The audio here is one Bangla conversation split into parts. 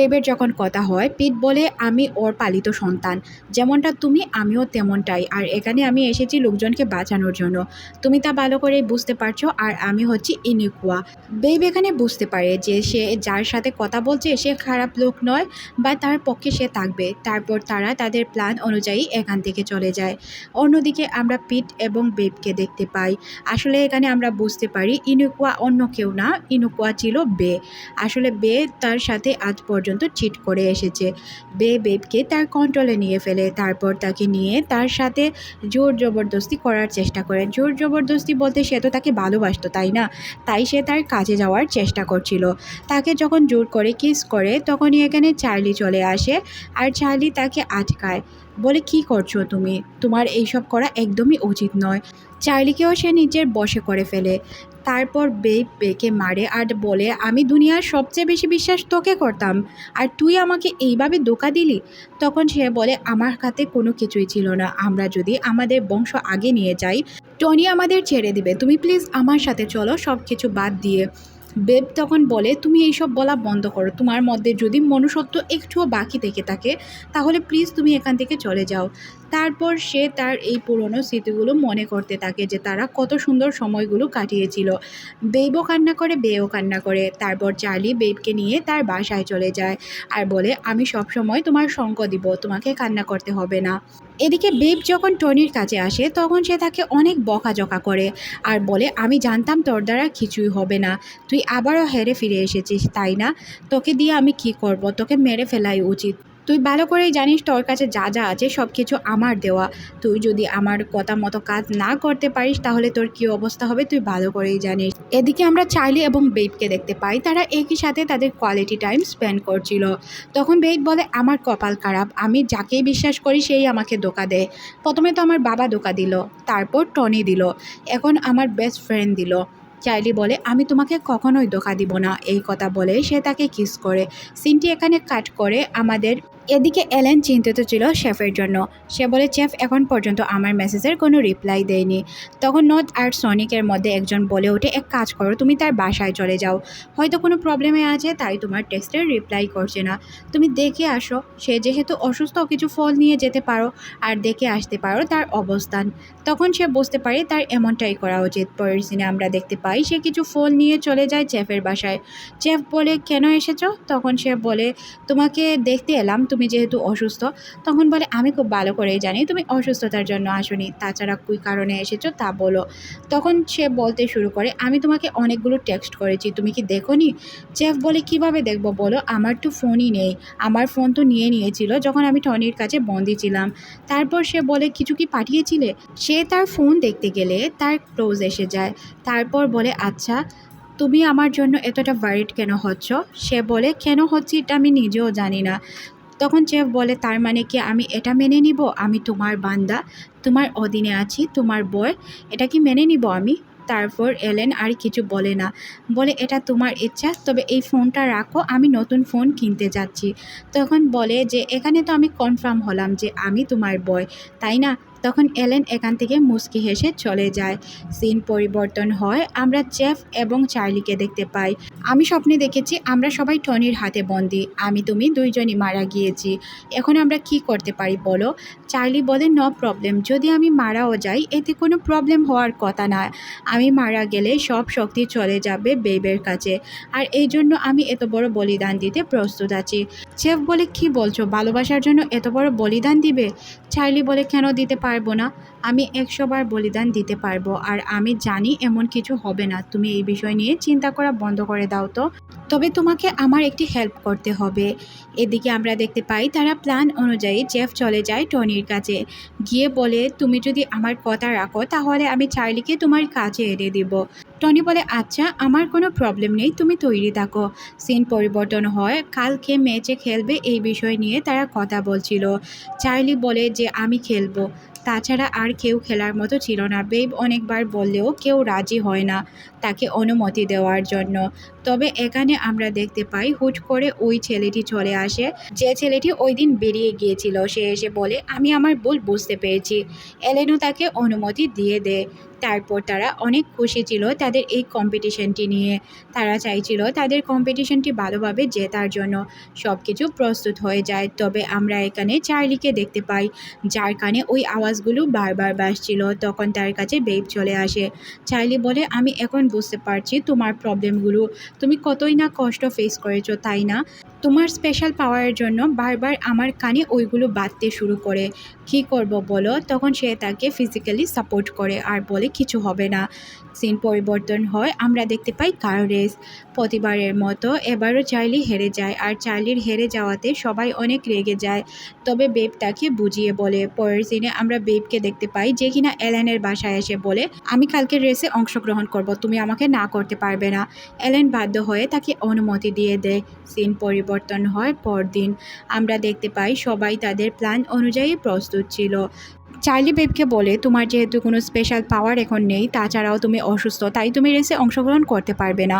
বেবের যখন কথা হয় পিট বলে, আমি ওর পালিত সন্তান। যেমনটা তুমি, আমিও তেমনটাই। আর এখানে আমি এসেছি লোকজনকে বাঁচানোর জন্য। তুমি তা ভালো করে বুঝতে পারছ, আর আমি হচ্ছি ইনিকুয়া। বেব এখানে বুঝতে পারে যে সে যার সাথে কথা বলছে, সে খারাপ লোক নয় বা তার পক্ষে সে থাকবে। তারপর তারা তাদের প্ল্যান অনুযায়ী এখান থেকে চলে যায়। অন্যদিকে আমরা পিট এবং বেবকে দেখতে পাই। আসলে এখানে আমরা বুঝতে পারি, ইনুকুয়া অন্য কেউ না, ইনুকুয়া ছিল বে। আসলে বে তার সাথে আজ পর্যন্ত চিট করে এসেছে। বে বেবকে তার কন্ট্রোলে নিয়ে ফেলে, তারপর তাকে নিয়ে তার সাথে জোর জবরদস্তি করার চেষ্টা করে। জোর জবরদস্তি বলতে সে তো তাকে ভালোবাসতো, তাই না? তাই সে তার কাজে যাওয়ার চেষ্টা করছিল। তাকে যখন জোর করে কিস করে, তখনই এখানে চার্লি চলে আসে আর চার্লি তাকে আটকায়। বলে, কি করছ তুমি? তোমার এইসব করা একদমই উচিত নয়। চার্লিকেও সে নিজের বসে করে ফেলে। তারপর বে বেকে মারে আর বলে, আমি দুনিয়ার সবচেয়ে বেশি বিশ্বাস তোকে করতাম। আর তুই আমাকে এইভাবে দোকা দিলি? তখন সে বলে, আমার হাতে কোনো কিছুই ছিল না। আমরা যদি আমাদের বংশ আগে নিয়ে যাই, টনি আমাদের ছেড়ে দিবে। তুমি প্লিজ আমার সাথে চলো সব কিছু বাদ দিয়ে। বেব তখন বলে, তুমি এইসব বলা বন্ধ করো। তোমার মধ্যে যদি মনুষ্যত্ব একটুও বাকি থেকে থাকে, তাহলে প্লিজ তুমি এখান থেকে চলে যাও। তারপর সে তার এই পুরনো স্মৃতিগুলো মনে করতে থাকে যে তারা কত সুন্দর সময়গুলো কাটিয়েছিল। বেবও কান্না করে, বেও কান্না করে। তারপর চার্লি বেবকে নিয়ে তার বাসায় চলে যায় আর বলে, আমি সব সময় তোমার সঙ্গ দিব, তোমাকে কান্না করতে হবে না। এদিকে বেব যখন টনির কাছে আসে, তখন সে তাকে অনেক বকাঝকা করে আর বলে, আমি জানতাম তোর দ্বারা কিছুই হবে না। তুই আবারও হেরে ফিরে এসেছিস, তাই না? তোকে দিয়ে আমি কি করব? তোকে মেরে ফেলাই উচিত। তুই ভালো করেই জানিস তোর কাছে যা যা আছে সব কিছু আমার দেওয়া। তুই যদি আমার কথা মতো কাজ না করতে পারিস, তাহলে তোর কী অবস্থা হবে? তুই ভালো করেই জানিস। এদিকে আমরা চার্লি এবং বেবকে দেখতে পাই। তারা একই সাথে তাদের কোয়ালিটি টাইম স্পেন্ড করছিল। তখন বেব বলে, আমার কপাল খারাপ। আমি যাকেই বিশ্বাস করি, সেই আমাকে ধোকা দেয়। প্রথমে তো আমার বাবা ধোকা দিল, তারপর টনি দিল, এখন আমার বেস্ট ফ্রেন্ড দিল। চাইলি বলে, আমি তোমাকে কখনোই ধোকা দিব না। এই কথা বলে সে তাকে কিস করে। সিনটি এখানে কাট করে আমাদের এদিকে এলেন চিন্তিত ছিল শেফের জন্য। সে বলে চেফ এখন পর্যন্ত আমার মেসেজের কোনো রিপ্লাই দেয়নি। তখন নর্থ আর সনিকের মধ্যে একজন বলে ওঠে, এক কাজ করো, তুমি তার বাসায় চলে যাও। হয়তো কোনো প্রবলেমে আছে, তাই তোমার টেক্সটের রিপ্লাই করছে না। তুমি দেখে আসো, সে যেহেতু অসুস্থ, কিছু ফল নিয়ে যেতে পারো আর দেখে আসতে পারো তার অবস্থান। তখন সে বুঝতে পারে তার এমনটাই করা উচিত। পরের সিনে আমরা দেখতে পাই, সে কিছু ফল নিয়ে চলে যায় চেফের বাসায়। চেফ বলে, কেন এসেছ? তখন সে বলে, তোমাকে দেখতে এলাম তুমি যেহেতু অসুস্থ, তখন বলে, আমি খুব ভালো করেই জানি তুমি অসুস্থতার জন্য আসোনি, তাছাড়া কী কারণে এসেছ তা বলো। তখন সে বলতে শুরু করে, আমি তোমাকে অনেকগুলো টেক্সট করেছি, তুমি কি দেখো নি চেফ বলে, কীভাবে দেখব বলো? আমার তো ফোনই নেই, আমার ফোন তো নিয়ে নিয়েছিল যখন আমি টনির কাছে বন্দি ছিলাম। তারপর সে বলে, কিছু কি পাঠিয়েছিলে? সে তার ফোন দেখতে গেলে তার ক্লোজ এসে যায়, তারপর বলে আচ্ছা তুমি আমার জন্য এতটা ওয়ারিড কেন হচ্ছ? সে বলে, কেন হচ্ছি এটা আমি নিজেও জানি না। তখন চেফ বলে, তার মানে কি আমি এটা মেনে নিব? আমি তোমার বান্দা, তোমার অধীনে আছি, তোমার বয় এটা কি মেনে নিব আমি? তারপর এলেন আর কিছু বলে না। বলে, এটা তোমার ইচ্ছা, তবে এই ফোনটা রাখো, আমি নতুন ফোন কিনতে যাচ্ছি। তখন বলে যে, এখানে তো আমি কনফার্ম হলাম যে আমি তোমার বয় তাই না? তখন এলেন এখান থেকে মুস্কি হেসে চলে যায়। সিন পরিবর্তন হয়, আমরা চেফ এবং চার্লিকে দেখতে পাই। আমি স্বপ্নে দেখেছি, আমরা সবাই টনির হাতে বন্দি। আমি, তুমি দুইজনই মারা গিয়েছি। এখন আমরা কি করতে পারি বলো? চার্লি বলে নো প্রবলেম যদি আমি মারাও যাই, এতে কোনো প্রবলেম হওয়ার কথা না। আমি মারা গেলে সব শক্তি চলে যাবে বেবের কাছে। আর এই জন্য আমি এত বড় বলিদান দিতে প্রস্তুত আছি। চেফ বলে, কি বলছো? ভালোবাসার জন্য এত বড় বলিদান দিবে? চার্লি বলে, কেন দিতে পারব না। আমি একশোবার বলিদান দিতে পারব আর আমি জানি এমন কিছু হবে না। তুমি এই বিষয় নিয়ে চিন্তা করা বন্ধ করে দাও তো। তবে তোমাকে আমার একটি হেল্প করতে হবে। এদিকে আমরা দেখতে পাই তারা প্ল্যান অনুযায়ী জেফ চলে যায় টনির কাছে। গিয়ে বলে, তুমি যদি আমার কথা রাখো, তাহলে আমি চার্লিকে তোমার কাছে এনে দিব। টনি বলে আচ্ছা আমার কোনো প্রবলেম নেই, তুমি তৈরি থাকো। সিন পরিবর্তন হয়। কালকে ম্যাচে খেলবে এই বিষয় নিয়ে তারা কথা বলছিল। চার্লি বলে যে, আমি খেলব। তাছাড়া আর কেউ খেলার মতো ছিল না। বেব অনেকবার বললেও কেউ রাজি হয় না তাকে অনুমতি দেওয়ার জন্য। তবে এখানে আমরা দেখতে পাই হুট করে ওই ছেলেটি চলে আসে। যে ছেলেটি ওই দিন বেরিয়ে গিয়েছিল, সে এসে বলে, আমি আমার ভুল বুঝতে পেরেছি। এলেনও তাকে অনুমতি দিয়ে দেয় তারপর তারা অনেক খুশি ছিল তাদের এই কম্পিটিশনটি নিয়ে। তারা চাইছিল তাদের কম্পিটিশনটি ভালোভাবে জেতার জন্য সব কিছু প্রস্তুত হয়ে যায়। তবে আমরা এখানে চার্লিকে দেখতে পাই, যার কানে ওই আওয়াজগুলো বারবার বাসছিল তখন তার কাছে বেব চলে আসে। চার্লি বলে, আমি এখন বুঝতে পারছি তোমার প্রবলেমগুলো তুমি কতই না কষ্ট ফেস করেছ, তাই না? তোমার স্পেশাল পাওয়ারের জন্য বারবার আমার কানে ওইগুলো বাঁধতে শুরু করে। কী করব বলো? তখন সে তাকে ফিজিক্যালি সাপোর্ট করে আর বলে কিছু হবে না। সিন পরিবর্তন হয়, আমরা দেখতে পাই কার রেস প্রতিবারের মতো এবারও চার্লি হেরে যায় আর চার্লির হেরে যাওয়াতে সবাই অনেক রেগে যায়। তবে বেব তাকে বুঝিয়ে বলে, পরের সিনে আমরা বেবকে দেখতে পাই যে কিনা এলেনের বাসায় এসে বলে, আমি কালকের রেসে অংশগ্রহণ করব, তুমি আমাকে না করতে পারবে না এলেন বাধ্য হয়ে তাকে অনুমতি দিয়ে দেয়। সিন পরিবর্তন হয় পরদিন। আমরা দেখতে পাই সবাই তাদের প্ল্যান অনুযায়ী প্রস্তুত ছিল। চার্লি বেবকে বলে, তোমার যেহেতু কোনো স্পেশাল পাওয়ার এখন নেই, তাছাড়াও তুমি অসুস্থ, তাই তুমি রেসে অংশগ্রহণ করতে পারবে না।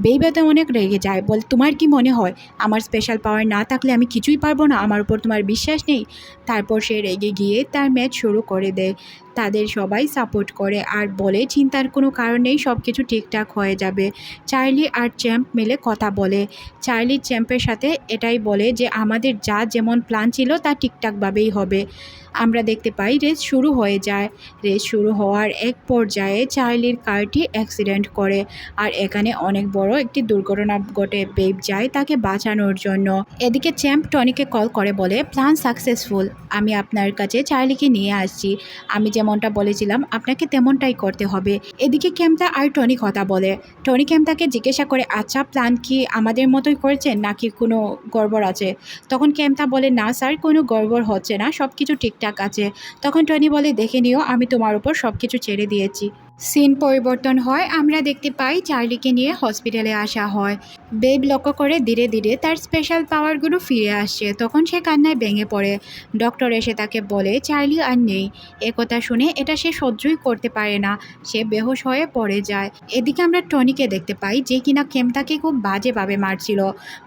বেইবাতে অনেক রেগে যায়, বল, তোমার কি মনে হয়, আমার স্পেশাল পাওয়ার না থাকলে আমি কিছুই পারব না? আমার উপর তোমার বিশ্বাস নেই? তারপর সে রেগে গিয়ে তার ম্যাচ শুরু করে দেয়। তাদের সবাই সাপোর্ট করে। আর বলে, চিন্তার কোনো কারণ নেই সব কিছু ঠিকঠাক হয়ে যাবে। চার্লি আর চ্যাম্প মিলে কথা বলে। চার্লি চ্যাম্পের সাথে এটাই বলে যে, আমাদের যা যেমন প্ল্যান ছিল, তা ঠিকঠাকভাবেই হবে। আমরা দেখতে পাই, রেস শুরু হয়ে যায়। রেস শুরু হওয়ার এক পর্যায়ে চার্লির কারটি অ্যাক্সিডেন্ট করে। আর এখানে অনেক বড় একটি দুর্ঘটনা ঘটে, বেব যায় তাকে বাঁচানোর জন্য। এদিকে চ্যাম্প টনিকে কল করে, বলে প্ল্যান সাকসেসফুল আমি আপনার কাছে চার্লিকে নিয়ে আসছি। আমি যেমনটা বলেছিলাম, আপনাকে তেমনটাই করতে হবে। এদিকে ক্যাম্পটা আর টনি কথা বলে। টনি ক্যাম্পটাকে জিজ্ঞাসা করে আচ্ছা প্ল্যান কি আমাদের মতোই করেছেন নাকি কোনো গড়বড় আছে? তখন ক্যাম্পটা বলে, না স্যার, কোনো গড়বড় হচ্ছে না সব কিছু ঠিকঠাক আছে। তখন টনি বলে, দেখে নিও, আমি তোমার উপর সব কিছু ছেড়ে দিয়েছি। সিন পরিবর্তন হয়, আমরা দেখতে পাই চার্লিকে নিয়ে হসপিটালে আসা হয়। বেব লক্ষ্য করে ধীরে ধীরে তার স্পেশাল পাওয়ারগুলো ফিরে আসছে। তখন সে কান্নায় ভেঙে পড়ে। ডক্টর এসে তাকে বলে, চার্লি আর নেই। একথা শুনে এটা সে সহ্যই করতে পারে না। সে বেহোশ হয়ে পড়ে যায়। এদিকে আমরা টনিকে দেখতে পাই, যে কিনা কেমতাকে খুব বাজেভাবে মারছিল।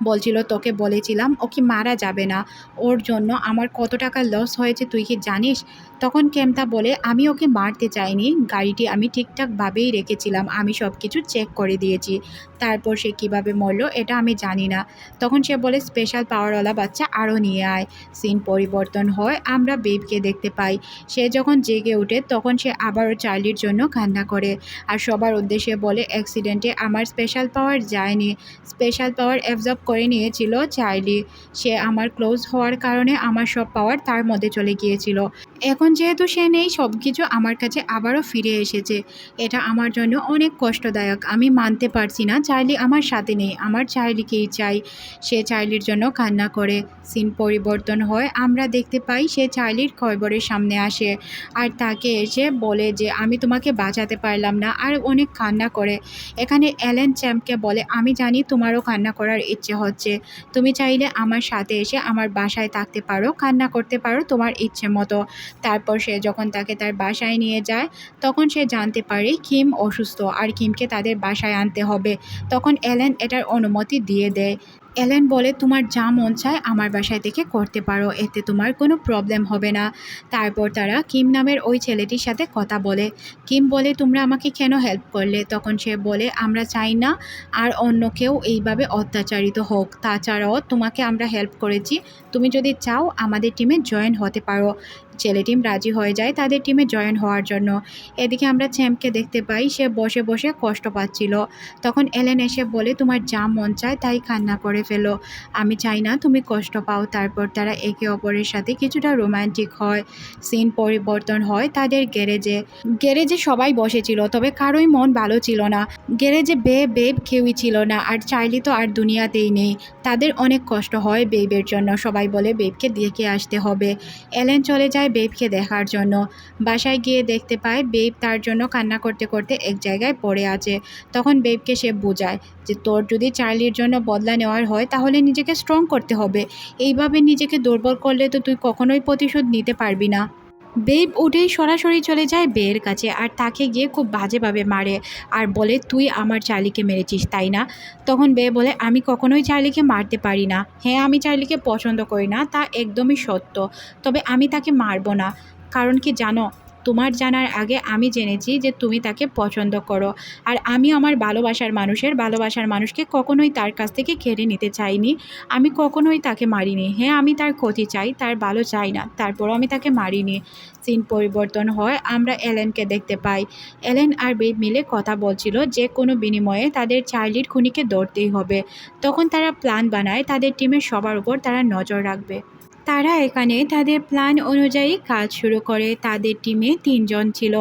বলছিল, তোকে বলেছিলাম ওকে মারা যাবে না। ওর জন্য আমার কত টাকা লস হয়েছে, তুই কি জানিস? তখন কেমতা বলে, আমি ওকে মারতে চাইনি। গাড়িটি আমি ঠিকঠাকভাবেই রেখেছিলাম। আমি সব কিছু চেক করে দিয়েছি। তারপর সে কীভাবে মরলো, এটা আমি জানি না। তখন সে বলে, স্পেশাল পাওয়ারওয়ালা বাচ্চা আরও নিয়ে আয়। সিন পরিবর্তন হয়, আমরা বেবকে দেখতে পাই। সে যখন জেগে ওঠে, তখন সে আবারও চার্লির জন্য কান্না করে আর সবার উদ্দেশ্যে বলে, অ্যাক্সিডেন্টে আমার স্পেশাল পাওয়ার যায়নি। স্পেশাল পাওয়ার অ্যাবজর্ব করে নিয়েছিল চার্লি। সে আমার ক্লোজ হওয়ার কারণে আমার সব পাওয়ার তার মধ্যে চলে গিয়েছিল। এখন যেহেতু সে নেই সব কিছু আমার কাছে আবারও ফিরে এসেছে। এটা আমার জন্য অনেক কষ্টদায়ক। আমি মানতে পারছি না চার্লি আমার সাথে নেই। আমার চার্লিকেই চাই। সে চার্লির জন্য কান্না করে। সিন পরিবর্তন হয়। আমরা দেখতে পাই সে চার্লির কয়বরের সামনে আসে আর তাকে এসে বলে যে, আমি তোমাকে বাঁচাতে পারলাম না। আর অনেক কান্না করে। এখানে অ্যালেন চ্যাম্পকে বলে, আমি জানি তোমারও কান্না করার ইচ্ছে হচ্ছে। তুমি চাইলে আমার সাথে এসে আমার বাসায় থাকতে পারো, কান্না করতে পারো তোমার ইচ্ছে মতো। তারপর সে যখন তাকে তার বাসায় নিয়ে যায়, তখন সে জানতে পারে কিম অসুস্থ আর কিমকে তাদের বাসায় আনতে হবে। তখন এলেন এটার অনুমতি দিয়ে দেয়। এলেন বলে তোমার যা মন চায় আমার বাসায় থেকে করতে পারো, এতে তোমার কোনো প্রবলেম হবে না। তারপর তারা কিম নামের ওই ছেলেটির সাথে কথা বলে। কিম বলে, তোমরা আমাকে কেন হেল্প করলে? তখন সে বলে, আমরা চাই না আর অন্য কেউ এইভাবে অত্যাচারিত হোক। তাছাড়াও তোমাকে আমরা হেল্প করেছি। তুমি যদি চাও আমাদের টিমে জয়েন হতে পারো। ছেলে টিম রাজি হয়ে যায় তাদের টিমে জয়েন হওয়ার জন্য। এদিকে আমরা চ্যাম্পকে দেখতে পাই, সে বসে বসে কষ্ট পাচ্ছিল। তখন এলেন এসে বলে, তোমার যা মন চায় তাই কান্না করে ফেলো। আমি চাই না তুমি কষ্ট পাও, তারপর তারা একে অপরের সাথে কিছুটা রোমান্টিক হয় সিন পরিবর্তন হয় তাদের গ্যারেজে। গ্যারেজে সবাই বসেছিল তবে কারোই মন ভালো ছিল না। গ্যারেজে বে, বেব কেউই ছিল না, আর চাইলি তো আর দুনিয়াতেই নেই। তাদের অনেক কষ্ট হয় বেবের জন্য, সবাই বলে বেবকে দেখে আসতে হবে। এলেন চলে যায় বেবকে দেখার জন্য। বাসায় গিয়ে দেখতে পায় বেব তার জন্য কান্না করতে করতে এক জায়গায় পড়ে আছে। তখন বেবকে সে বোঝায় যে তোর যদি চার্লির জন্য বদলা নেওয়ার হয় তাহলে নিজেকে স্ট্রং করতে হবে। এইভাবে নিজেকে দুর্বল করলে তো তুই কখনোই প্রতিশোধ নিতে পারবি না। বেব উঠেই সরাসরি চলে যায় বেয়ের কাছে আর তাকে গিয়ে খুব বাজেভাবে মারে আর বলে, তুই আমার চার্লিকে মেরেছিস, তাই না? তখন বে বলে, আমি কখনোই চার্লিকে মারতে পারি না। হ্যাঁ আমি চার্লিকে পছন্দ করি না, তা একদমই সত্য। তবে আমি তাকে মারবো না। কারণ কি জানো তোমার জানার আগে আমি জেনেছি যে তুমি তাকে পছন্দ করো। আর আমি আমার ভালোবাসার মানুষের ভালোবাসার মানুষকে কখনোই তার কাছ থেকে কেড়ে নিতে চাইনি। আমি কখনোই তাকে মারিনি। হ্যাঁ আমি তার ক্ষতি চাই, তার ভালো চাই না, তারপরও আমি তাকে মারিনি। সিন পরিবর্তন হয়, আমরা এলেনকে দেখতে পাই। এলেন আর বেব মিলে কথা বলছিল যে কোনো বিনিময়ে তাদের চার্লির খুনিকে ধরতেই হবে। তখন তারা প্ল্যান বানায়, তাদের টিমের সবার উপর তারা নজর রাখবে। তারা এখানে তাদের প্ল্যান অনুযায়ী কাজ শুরু করে। তাদের টিমে তিনজন ছিল।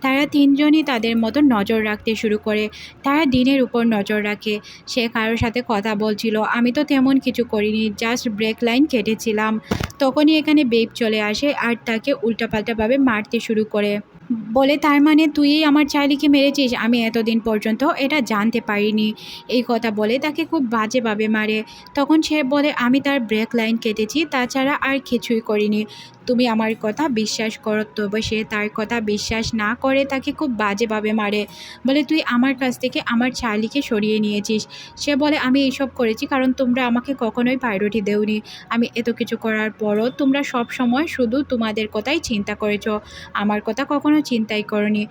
তারা তিনজনই তাদের মতো নজর রাখতে শুরু করে। তারা দিনের উপর নজর রাখে। সে কারোর সাথে কথা বলছিল। আমি তো তেমন কিছু করিনি জাস্ট ব্রেক লাইন কেটেছিলাম। তখনই এখানে বেব চলে আসে আর তাকে উল্টাপাল্টাভাবে মারতে শুরু করে। বলে, তার মানে তুই আমার চার্লিকে মেরেছিস? আমি এতদিন পর্যন্ত এটা জানতে পারিনি। এই কথা বলে তাকে খুব বাজেভাবে মারে। তখন সে বলে, আমি তার ব্রেক লাইন কেটেছি, তাছাড়া আর কিছুই করিনি। তুমি আমার কথা বিশ্বাস করো, তবে সে তার কথা বিশ্বাস না করে তাকে খুব বাজেভাবে মারে। বলে, তুই আমার কাছ থেকে আমার চার্লিকে সরিয়ে নিয়েছিস। সে বলে, আমি এইসব করেছি কারণ তোমরা আমাকে কখনোই প্রায়োরিটি দেওনি। আমি এত কিছু করার পরও তোমরা সব সময় শুধু তোমাদের কথাই চিন্তা করেছ। আমার কথা কখনো চিন্তাই করনি।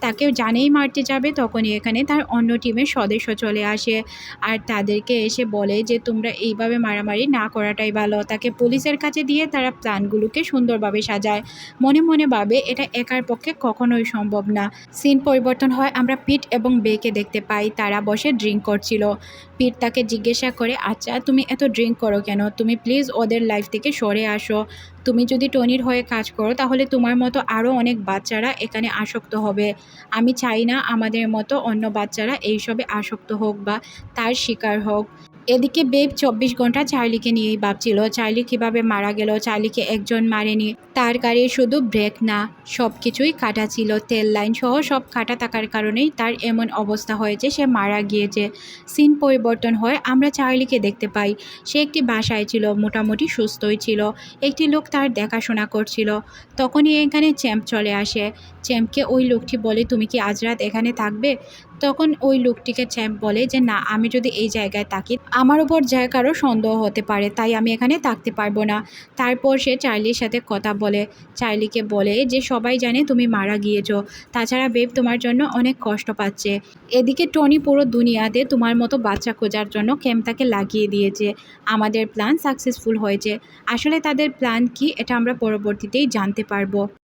তাকে জানেই মারতে যাবে, তখনই এখানে তার অন্য টিমের সদস্য চলে আসে। আর তাদেরকে এসে বলে যে, তোমরা এইভাবে মারামারি না করাটাই ভালো। তাকে পুলিশের কাছে দিয়ে তারা প্ল্যানগুলোকে সুন্দরভাবে সাজায়। মনে মনে ভাবে, এটা একার পক্ষে কখনোই সম্ভব না। সিন পরিবর্তন হয়, আমরা পিট এবং বেকে দেখতে পাই, তারা বসে ড্রিঙ্ক করছিল। পিট তাকে জিজ্ঞাসা করে আচ্ছা তুমি এত ড্রিঙ্ক করো কেন? তুমি প্লিজ ওদের লাইফ থেকে সরে আসো। তুমি যদি টনির হয়ে কাজ করো, তাহলে তোমার মতো আরও অনেক বাচ্চারা এখানে আসক্ত হবে। আমি চাই না আমাদের মতো অন্য বাচ্চারা এইসবে আসক্ত হোক বা তার শিকার হোক। এদিকে বেব চব্বিশ ঘণ্টা চার্লিকে নিয়েই ভাবছিল। চার্লি কীভাবে মারা গেল, চার্লিকে একজন মারেনি। তার গাড়ির শুধু ব্রেক না সব কিছুই কাটা ছিল। তেল লাইন সহ সব কাটা থাকার কারণেই তার এমন অবস্থা হয়েছে সে মারা গিয়েছে। সিন পরিবর্তন হয়, আমরা চার্লিকে দেখতে পাই। সে একটি বাসায় ছিল, মোটামুটি সুস্থই ছিল। একটি লোক তার দেখাশোনা করছিল। তখনই এখানে চ্যাম্প চলে আসে। চ্যাম্পকে ওই লোকটি বলে, তুমি কি আজ রাত এখানে থাকবে? তখন ওই লোকটিকে চ্যাম্প বলে যে, না, আমি যদি এই জায়গায় থাকি, আমার উপর যায় কারও সন্দেহ হতে পারে, তাই আমি এখানে থাকতে পারব না। তারপর সে চার্লির সাথে কথা বলে, চার্লিকে বলে যে, সবাই জানে তুমি মারা গিয়েছো, তাছাড়া বেব তোমার জন্য অনেক কষ্ট পাচ্ছে। এদিকে টনি পুরো দুনিয়াতে তোমার মতো বাচ্চা খোঁজার জন্য ক্যাম্পটাকে লাগিয়ে দিয়েছে। আমাদের প্ল্যান সাকসেসফুল হয়েছে। আসলে তাদের প্ল্যান কি, এটা আমরা পরবর্তীতেই জানতে পারব।